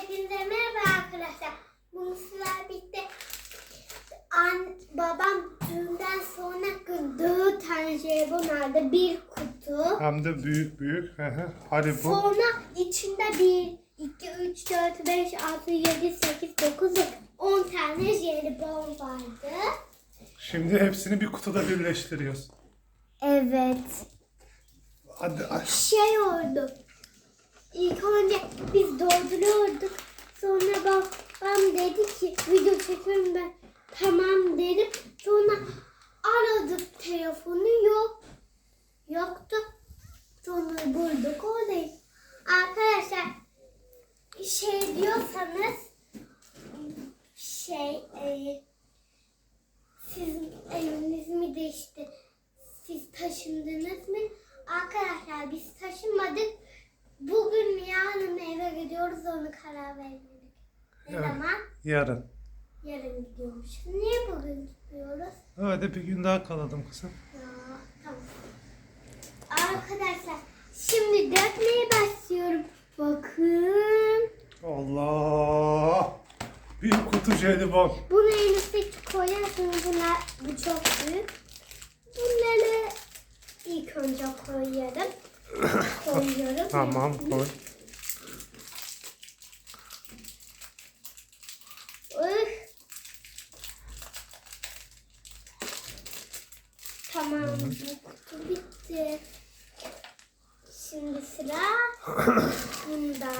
Hepinize merhaba arkadaşlar. Bunu sizler birlikte an, babam düğünden sonra dört tane jelibon aldı. Bir kutu. Hem de büyük büyük. Hadi bu. Sonra içinde bir, iki, üç, dört, beş, altı, yedi, sekiz, dokuz, on tane jelibon vardı. Şimdi hepsini bir kutuda birleştiriyoruz. Evet. Hadi aç. şey oldu. İlk önce biz dolduruyorduk. Sonra babam dedi ki video çekiyorum ben. Tamam dedim. Sonra aradık telefonu yok. Yoktu. Sonra bulduk oradayız. Arkadaşlar şey diyorsanız şey e, sizin eviniz mi değişti? Siz taşındınız mı? Arkadaşlar biz taşınmadık. Bugün mü yarın mı eve gidiyoruz onu karar vermedik. Ne Evet. zaman? Yarın. Yarın gidiyormuş. Niye bugün gitmiyoruz? Hadi bir gün daha kalalım kızım. Ya, tamam. Arkadaşlar şimdi dökmeye başlıyorum. Bakın. Allah. Bir kutu jelibon. Bunu üstte koyarsınız. Bunlar, bu çok büyük. Bunları ilk önce koyuyorum. Koyuyorum. Tamam koy. Üf. Tamam bu kutu bitti. Şimdi sıra bunda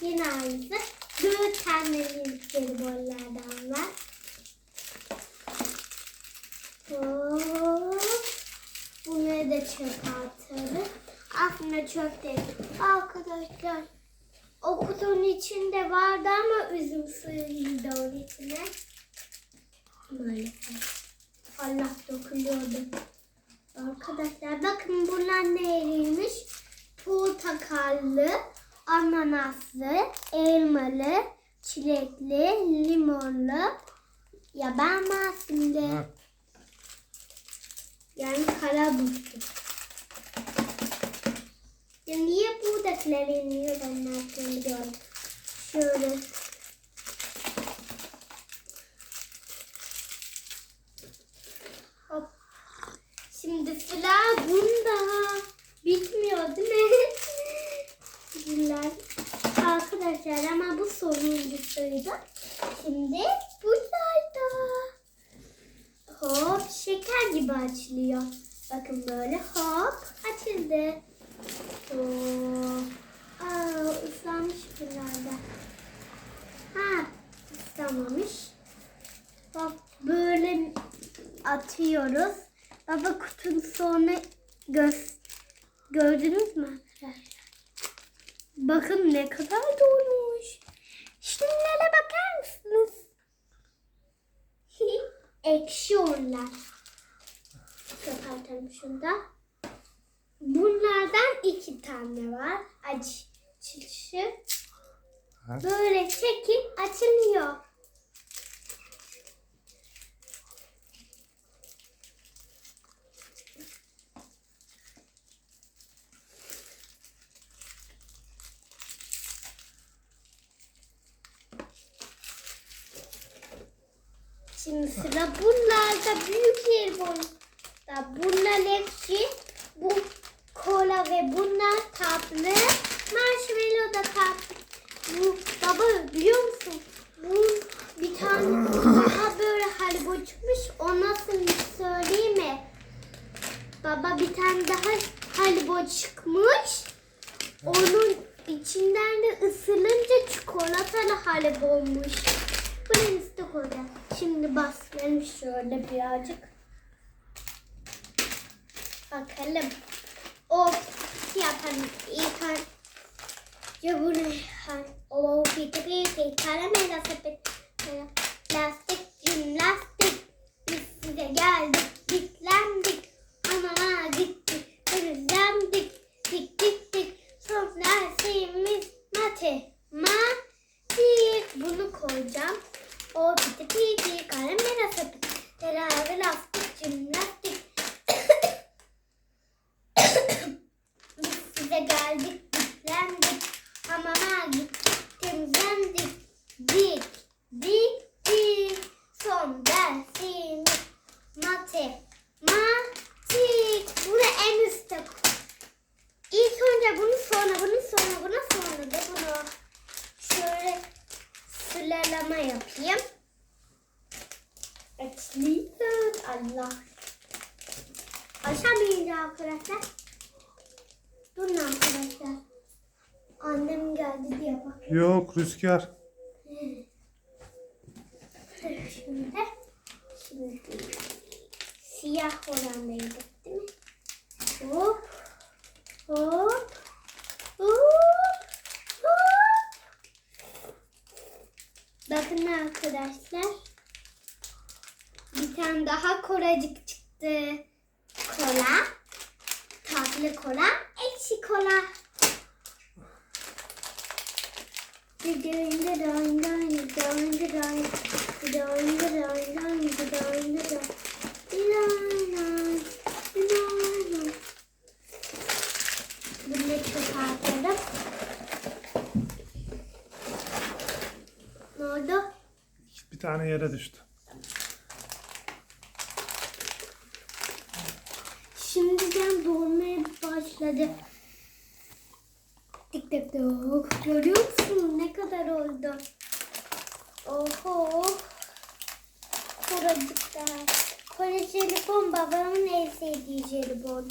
yine aynısı. Dört tane renkli bollardan var. Hop. Bunları da çöpe atarız. Aslında çöp değil. Arkadaşlar o kutunun içinde vardı ama üzüm suyu girdi onun içine. Maalesef. Allah dökülüyordu. Arkadaşlar bakın bunlar neymiş? Portakallı, ananaslı, elmalı, çilekli, limonlu, yaban. Ha, Yani kara buzlu. Ya niye buradakiler iniyor ben ne yaptığını. Şöyle. Hop. Şimdi sıra bunda. Bitmiyor değil mi? Güzel. Arkadaşlar ama bu sonuncusuydu. Şimdi bunlarda. Hop şeker gibi açılıyor. Bakın böyle hop açıldı. Oo. Aa, ıslanmış buralarda. Ha ıslanmamış. Bak böyle atıyoruz. Baba kutunun sonra göz gördünüz mü? Bakın ne kadar dolmuş. Şunlara bakar mısınız? Ekşi onlar. Kapatalım şunu da. Bunlardan iki tane var. Açılışı. ha. Böyle çekip açılıyor. Şimdi sıra bunlarda büyük jelibon. Da bunlar ekşi, bu kola ve bunlar tatlı. Marshmallow da tatlı. Bu baba biliyor musun? Bu bir tane daha böyle haribo çıkmış. O nasıl söyleyeyim mi? Baba bir tane daha haribo çıkmış. Onun içinden de ısırınca çikolatalı haribo olmuş. Bunun üstü koyacağım. Şimdi basmayalım şöyle birazcık. Bakalım. O yapalım. İlk önce bunu o piti piti karamela sepet lastik jimnastik. Biz size geldik bitlendik. Ama gittik hızlandık dik dik dik. Son dersimiz matematik bunu koyacağım. O piti karamela sepet lastik jimnastik biz size geldik bitlendik hamama gittik temizlendik sıralama yapayım. Açlıyız. Allah. Aşamayınca arkadaşlar. Durun arkadaşlar. Annem geldi diye bak. Yok rüzgar. Şimdi, şimdi siyah olandaydı değil mi? Hop, hop, hop, hop. Bakın arkadaşlar. Bir tane daha koracık çıktı. Kola. Tatlı kola. Ekşi kola. Ne oldu? Bir tane yere düştü. Şimdiden dolmaya başladı. Tik tik tok. Görüyor musun kadar oldu? Oho. Koracıklar. Kore jelibon babamın en sevdiği jelibon.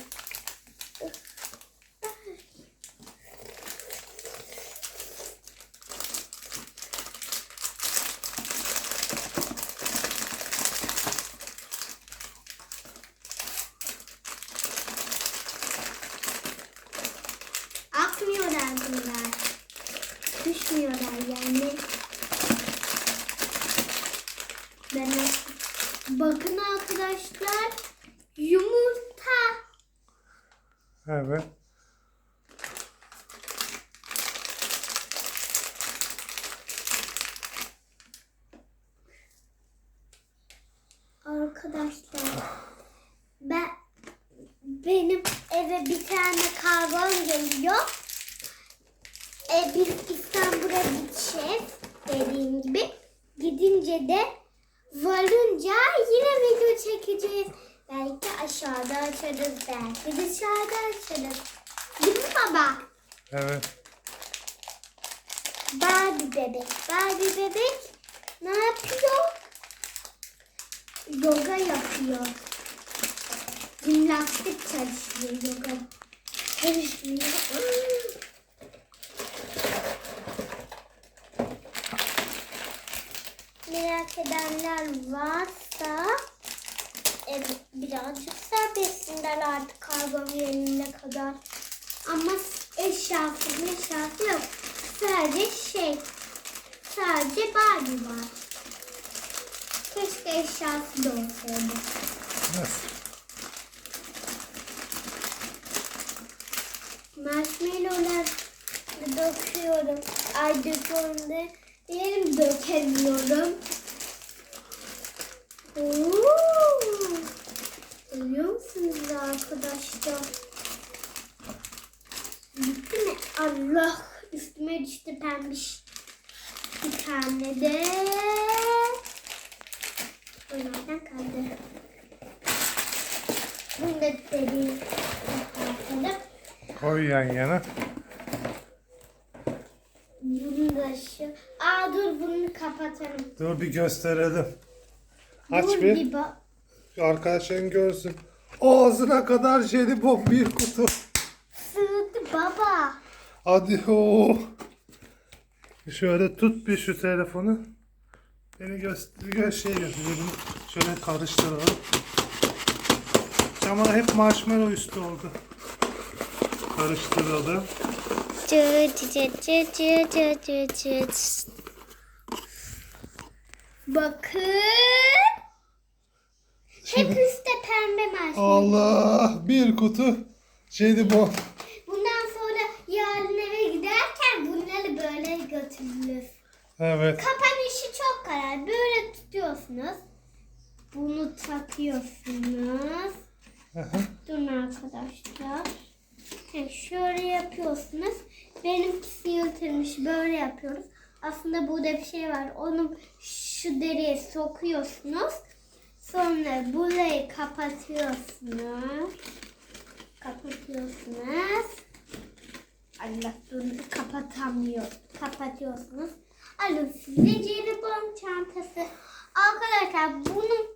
Akmıyorlar bunlar. Düşmüyorlar yani. Ben Bakın arkadaşlar. Yumurta. Evet. Arkadaşlar. Ben benim eve bir tane kargon geliyor. E, biz İstanbul'a gideceğiz dediğim gibi. Gidince de varınca yine video çekeceğiz. Belki aşağıda açarız, belki dışarıda açarız. Değil mi baba? Evet. Barbie bebek. Barbie bebek ne yapıyor? Yoga yapıyor. Jimnastik çalışıyor yoga. Çalışmıyor. Merak edenler varsa evet birazcık serbestsinler artık kargo yerine kadar. Ama eşyası eşyası yok. Sadece şey sadece Barbie var. Keşke eşyası da olsaydı. Nasıl? Marshmallow'lar döküyorum. Ay döküyorum de diyelim dökemiyorum. Oo! Görüyor musunuz arkadaşlar? Bitti mi? Allah üstüme düştü pembiş. Bir tane de bunlardan kaldı. Bunu da dediğim. Koy yan yana. Bunu da şu. Dur bunu kapatalım. Dur bir gösterelim. Aç dur bir. bak. Arkadaşların görsün. Ağzına kadar jelibon bir kutu. Sığdı baba. Hadi o. Şöyle tut bir şu telefonu. Beni göster gö şey gösterelim. Şöyle karıştıralım. Ama hep marshmallow üstü oldu. Karıştıralım. Çıt çıt çıt çıt çıt çıt çıt. Bakın. Hep üstte pembe marshmallow. Allah bir kutu jelibon. Bundan sonra yarın eve giderken bunları böyle götürülür. Evet. Kapanışı çok kolay. Böyle tutuyorsunuz. Bunu takıyorsunuz. Durun arkadaşlar. He, şöyle yapıyorsunuz. Benimkisi yırtılmış. Böyle yapıyoruz. Aslında burada bir şey var. Onu şu deriye sokuyorsunuz. Sonra burayı kapatıyorsunuz. Kapatıyorsunuz. Allah bunu kapatamıyor. Kapatıyorsunuz. Alın size jelibon çantası. Arkadaşlar bunun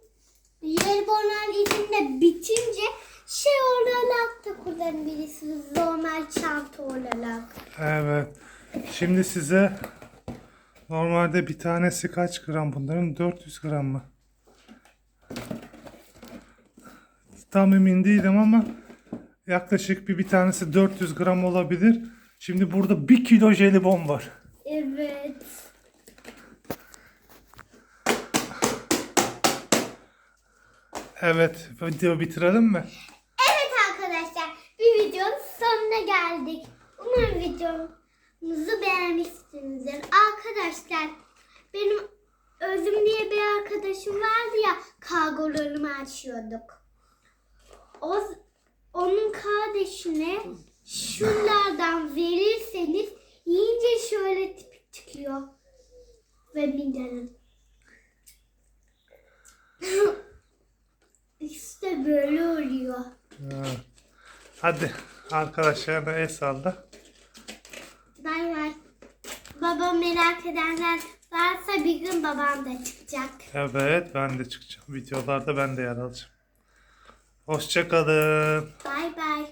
jelibonlar içinde bitince şey olarak da kullanabilirsiniz. Normal çanta olarak. Evet. Şimdi size normalde bir tanesi kaç gram bunların? 400 gram mı? Tam emin değilim ama yaklaşık bir bir tanesi 400 gram olabilir. Şimdi burada 1 kilo jelibon var. Evet. Evet, video bitirelim mi? Evet arkadaşlar bir videonun sonuna geldik. Umarım videomuzu beğenmişsinizdir. Arkadaşlar benim Özüm diye bir arkadaşım vardı ya kargolarımı açıyorduk. O, onun kardeşine şunlardan verirseniz yiyince şöyle tipi çıkıyor. Ve midenin. işte böyle oluyor. Ha. Hadi arkadaşlarına el salla. Bay bay. Babam merak edenler varsa bir gün babam da çıkacak. Evet, ben de çıkacağım. Videolarda ben de yer alacağım. Hoşçakalın. Bay bay.